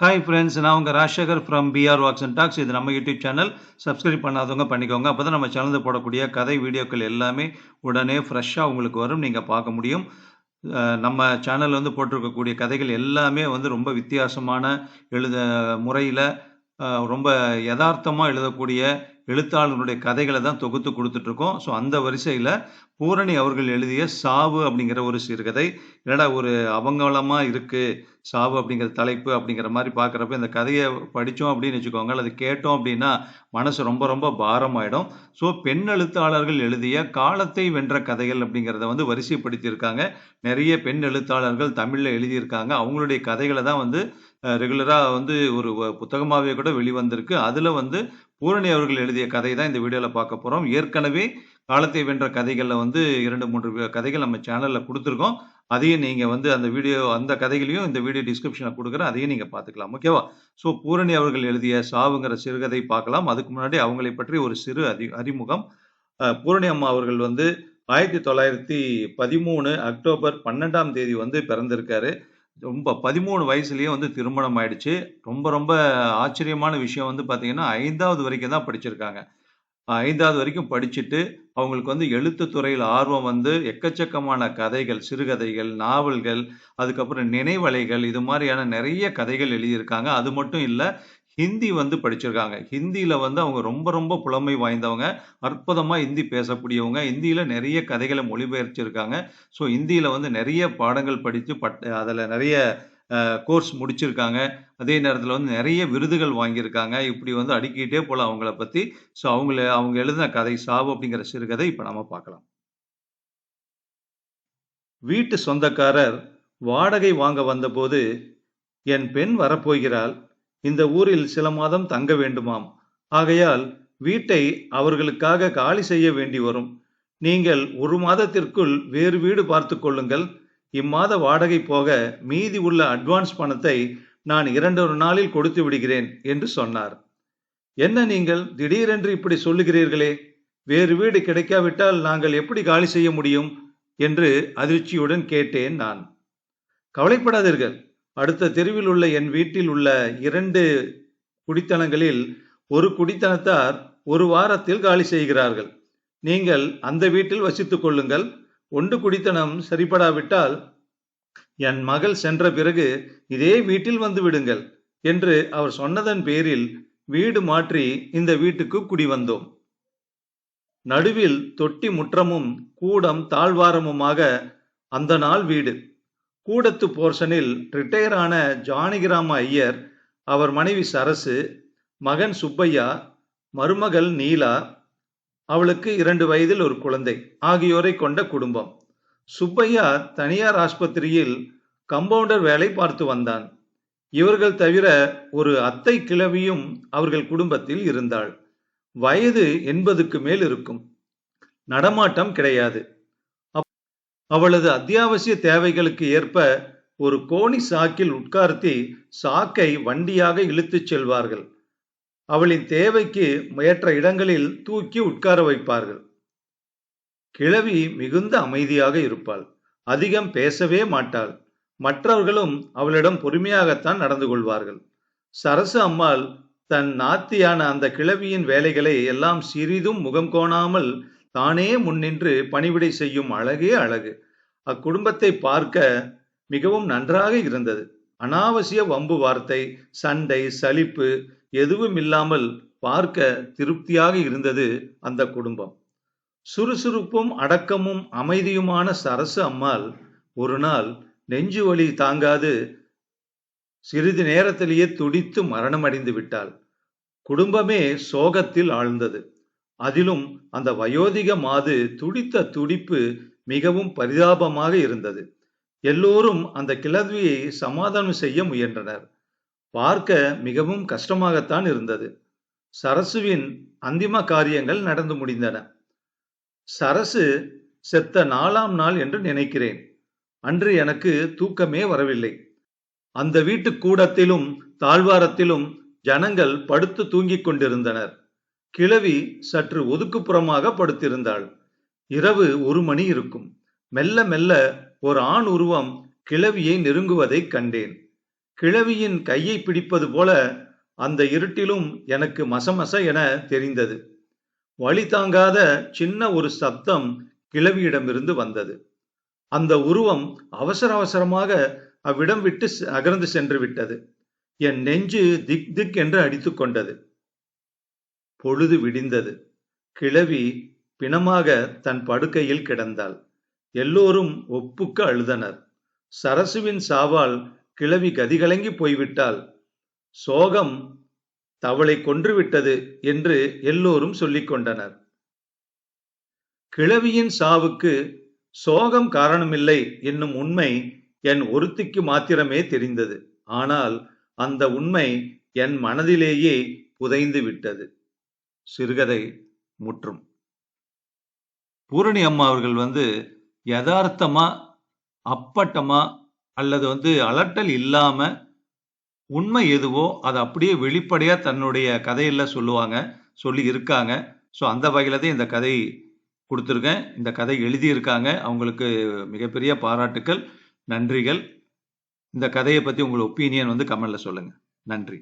Hi friends நான் உங்கள் Rajasekar from PR walks and talks இது நம்ம யூடியூப் சேனல் சப்ஸ்கிரைப் பண்ணாதவங்க பண்ணிக்கோங்க. அப்போ தான் நம்ம சேனலில் போடக்கூடிய கதை வீடியோக்கள் எல்லாமே உடனே ஃப்ரெஷ்ஷாக உங்களுக்கு வரும். நீங்கள் பார்க்க முடியும். நம்ம சேனலில் வந்து போட்டிருக்கக்கூடிய கதைகள் எல்லாமே வந்து ரொம்ப வித்தியாசமான எழுத முறையில் ரொம்ப யதார்த்தமாக எழுதக்கூடிய எழுத்தாளர்களுடைய கதைகளை தான் தொகுத்து கொடுத்துட்ருக்கோம். ஸோ அந்த வரிசையில் பூரணி அவர்கள் எழுதிய சாவு அப்படிங்கிற ஒரு சிறுகதை என்னடா ஒரு அவங்களமாக இருக்குது சாவு அப்படிங்கிற தலைப்பு அப்படிங்கிற மாதிரி பார்க்குறப்ப இந்த கதையை படித்தோம் அப்படின்னு வச்சுக்கோங்க அல்லது கேட்டோம் அப்படின்னா மனசு ரொம்ப ரொம்ப பாரமாயிடும். ஸோ பெண் எழுத்தாளர்கள் எழுதிய காலத்தை வென்ற கதைகள் அப்படிங்கிறத வந்து வரிசைப்படுத்தியிருக்காங்க. நிறைய பெண் எழுத்தாளர்கள் தமிழில் எழுதியிருக்காங்க. அவங்களுடைய கதைகளை தான் வந்து ரெகுலராக வந்து ஒரு புத்தகமாகவே கூட வெளிவந்திருக்கு. அதில் வந்து பூரணி அவர்கள் எழுதிய கதை தான் இந்த வீடியோவில் பார்க்க போகிறோம் ஏற்கனவே காலத்தை வென்ற கதைகளில் வந்து இரண்டு மூன்று கதைகள் நம்ம சேனலில் கொடுத்துருக்கோம். அதையும் நீங்கள் வந்து அந்த வீடியோ அந்த கதைகளையும் இந்த வீடியோ டிஸ்கிரிப்ஷனில் கொடுக்குறேன். அதையும் நீங்கள் பார்த்துக்கலாம். ஓகேவா ஸோ பூரணி அவர்கள் எழுதிய சாவுங்கிற சிறுகதை பார்க்கலாம். அதுக்கு முன்னாடி அவங்களை பற்றி ஒரு சிறு அறி அறிமுகம். பூரணி அம்மா அவர்கள் வந்து ஆயிரத்தி தொள்ளாயிரத்தி பதிமூணு அக்டோபர் பன்னெண்டாம் தேதி வந்து பிறந்திருக்காரு. ரொம்ப பதிமூணு வயசுலயே வந்து திருமணம் ஆயிடுச்சு ரொம்ப ரொம்ப ஆச்சரியமான விஷயம் வந்து பார்த்தீங்கன்னா ஐந்தாவது வரைக்கும் தான் படிச்சிருக்காங்க. ஐந்தாவது வரைக்கும் படிச்சுட்டு அவங்களுக்கு வந்து எழுத்து துறையில் ஆர்வம் வந்து எக்கச்சக்கமான கதைகள் சிறுகதைகள் நாவல்கள் அதுக்கப்புறம் நினைவலைகள் இது மாதிரியான நிறைய கதைகள் எழுதியிருக்காங்க. அது மட்டும் இல்லை ஹிந்தி வந்து படிச்சிருக்காங்க. ஹிந்தியில் வந்து அவங்க ரொம்ப ரொம்ப புலமை வாய்ந்தவங்க. அற்புதமாக ஹிந்தி பேசக்கூடியவங்க. ஹிந்தியில் நிறைய கதைகளை மொழிபெயர்ச்சிருக்காங்க. ஸோ ஹிந்தியில் வந்து நிறைய பாடங்கள் படித்து பட் அதில் நிறைய கோர்ஸ் முடிச்சிருக்காங்க. அதே நேரத்தில் வந்து நிறைய விருதுகள் வாங்கியிருக்காங்க. இப்படி வந்து அடுக்கிட்டே போல அவங்கள பற்றி ஸோ அவங்கள அவங்க எழுதின கதை சாவு அப்படிங்கிற சிறுகதை இப்போ நம்ம பார்க்கலாம். வீட்டு சொந்தக்காரர் வாடகை வாங்க வந்தபோது என் பெண் வரப்போகிறாள். இந்த ஊரில் சில மாதம் தங்க வேண்டுமாம். ஆகையால் வீட்டை அவர்களுக்காக காலி செய்ய வேண்டி வரும். நீங்கள் ஒரு மாதத்திற்குள் வேறு வீடு பார்த்து கொள்ளுங்கள். இம்மாத வாடகை போக மீதி உள்ள அட்வான்ஸ் பணத்தை நான் இரண்டொரு நாளில் கொடுத்து விடுகிறேன் என்று சொன்னார். என்ன நீங்கள் திடீரென்று இப்படி சொல்லுகிறீர்களே? வேறு வீடு கிடைக்காவிட்டால் நாங்கள் எப்படி காலி செய்ய முடியும்? என்று அதிர்ச்சியுடன் கேட்டேன் நான். கவலைப்படாதீர்கள். அடுத்த தெருவில் உள்ள என் வீட்டில் உள்ள இரண்டு குடித்தனங்களில் ஒரு குடித்தனத்தார் ஒரு வாரத்தில் காலி செய்கிறார்கள். நீங்கள் அந்த வீட்டில் வசித்துக் கொள்ளுங்கள். ஒன்று குடித்தனம் சரிபடாவிட்டால் என் மகள் சென்ற பிறகு இதே வீட்டில் வந்து விடுங்கள் என்று அவர் சொன்னதன் பேரில் வீடு மாற்றி இந்த வீட்டுக்கு குடி வந்தோம் நடுவில் தொட்டி முற்றமும் கூடம் தாழ்வாரமுமாக அந்த நாள் வீடு. கூடத்து போர்ஷனில் ரிட்டையர் ஆன ஜானகிராம ஐயர் அவர் மனைவி சரசு மகன் சுப்பையா மருமகள் நீலா அவளுக்கு இரண்டு வயதில் ஒரு குழந்தை ஆகியோரை கொண்ட குடும்பம். சுப்பையா தனியார் ஆஸ்பத்திரியில் கம்பவுண்டர் வேலை பார்த்து வந்தான். இவர்கள் தவிர ஒரு அத்தை கிழவியும் அவர்கள் குடும்பத்தில் இருந்தாள். வயது எண்பதுக்கு மேல் இருக்கும். நடமாட்டம் கிடையாது. அவளது அத்தியாவசிய தேவைகளுக்கு ஏற்ப ஒரு கோணி சாக்கில் உட்கார்த்தி சாக்கை வண்டியாக இழுத்துச் செல்வார்கள். அவளின் தேவைக்கு முயற்ற இடங்களில் தூக்கி உட்கார வைப்பார்கள். கிழவி மிகுந்த அமைதியாக இருப்பாள். அதிகம் பேசவே மாட்டாள். மற்றவர்களும் அவளிடம் பொறுமையாகத்தான் நடந்து கொள்வார்கள். சரசு அம்மாள் தன் நாத்தியான அந்த கிழவியின் வேலைகளை எல்லாம் சிறிதும் முகம் கோணாமல் தானே முன்னின்று பணிவிடை செய்யும் அழகே அழகு. அக்குடும்பத்தை பார்க்க மிகவும் நன்றாக இருந்தது. அனாவசிய வம்பு வார்த்தை சண்டை சலிப்பு எதுவும் இல்லாமல் பார்க்க திருப்தியாக இருந்தது அந்த குடும்பம். சுறுசுறுப்பும் அடக்கமும் அமைதியுமான சரசு அம்மாள் ஒரு நாள் நெஞ்சு வலி தாங்காது சிறிது நேரத்திலேயே துடித்து மரணமடைந்து விட்டாள். குடும்பமே சோகத்தில் ஆழ்ந்தது. அதிலும் அந்த வயோதிக மாது துடித்த துடிப்பு மிகவும் பரிதாபமாக இருந்தது. எல்லோரும் அந்த கிளர்வியை சமாதானம் செய்ய முயன்றனர். பார்க்க மிகவும் கஷ்டமாகத்தான் இருந்தது. சரசுவின் அந்திம காரியங்கள் நடந்து முடிந்தன. சரசு செத்த நாலாம் நாள் என்று நினைக்கிறேன். அன்று எனக்கு தூக்கமே வரவில்லை. அந்த வீட்டு கூடத்திலும் தாழ்வாரத்திலும் ஜனங்கள் படுத்து தூங்கிக் கொண்டிருந்தனர். கிழவி சற்று ஒதுக்குப்புறமாக படுத்திருந்தாள். இரவு ஒரு மணி இருக்கும். மெல்ல மெல்ல ஒரு ஆண் உருவம் கிழவியை நெருங்குவதைக் கண்டேன். கிழவியின் கையை பிடிப்பது போல அந்த இருட்டிலும் எனக்கு மசமச என தெரிந்தது. வழி தாங்காத சின்ன ஒரு சப்தம் கிழவியிடமிருந்து வந்தது. அந்த உருவம் அவசர அவசரமாக அவ்விடம் விட்டு செ- சென்று விட்டது. என் நெஞ்சு திக் திக் என்று அடித்துக் கொண்டது. பொழுது விடிந்தது. கிழவி பிணமாக தன் படுக்கையில் கிடந்தாள். எல்லோரும் ஒப்புக்கு அழுதனர். சரசுவின் சாவால் கிழவி கதிகலங்கி போய்விட்டாள். சோகம் தவளை கொன்றுவிட்டது என்று எல்லோரும் சொல்லிக் கொண்டனர். கிழவியின் சாவுக்கு சோகம் காரணமில்லை என்னும் உண்மை என் ஒருத்திக்கு மாத்திரமே தெரிந்தது. ஆனால் அந்த உண்மை என் மனதிலேயே புதைந்து விட்டது. சிறுகதை முற்றும். பூரணி அம்மா அவர்கள் வந்து யதார்த்தமா அப்பட்டமா அல்லது வந்து அலட்டல் இல்லாம உண்மை எதுவோ அதை அப்படியே வெளிப்படையா தன்னுடைய கதையில சொல்லுவாங்க சொல்லி இருக்காங்க. ஸோ அந்த வகையில தான் இந்த கதை கொடுத்துருக்கேன். இந்த கதை எழுதியிருக்காங்க. அவங்களுக்கு மிகப்பெரிய பாராட்டுக்கள் நன்றிகள். இந்த கதையை பத்தி உங்களோட ஒப்பீனியன் வந்து கமெண்ட்ல சொல்லுங்க. நன்றி.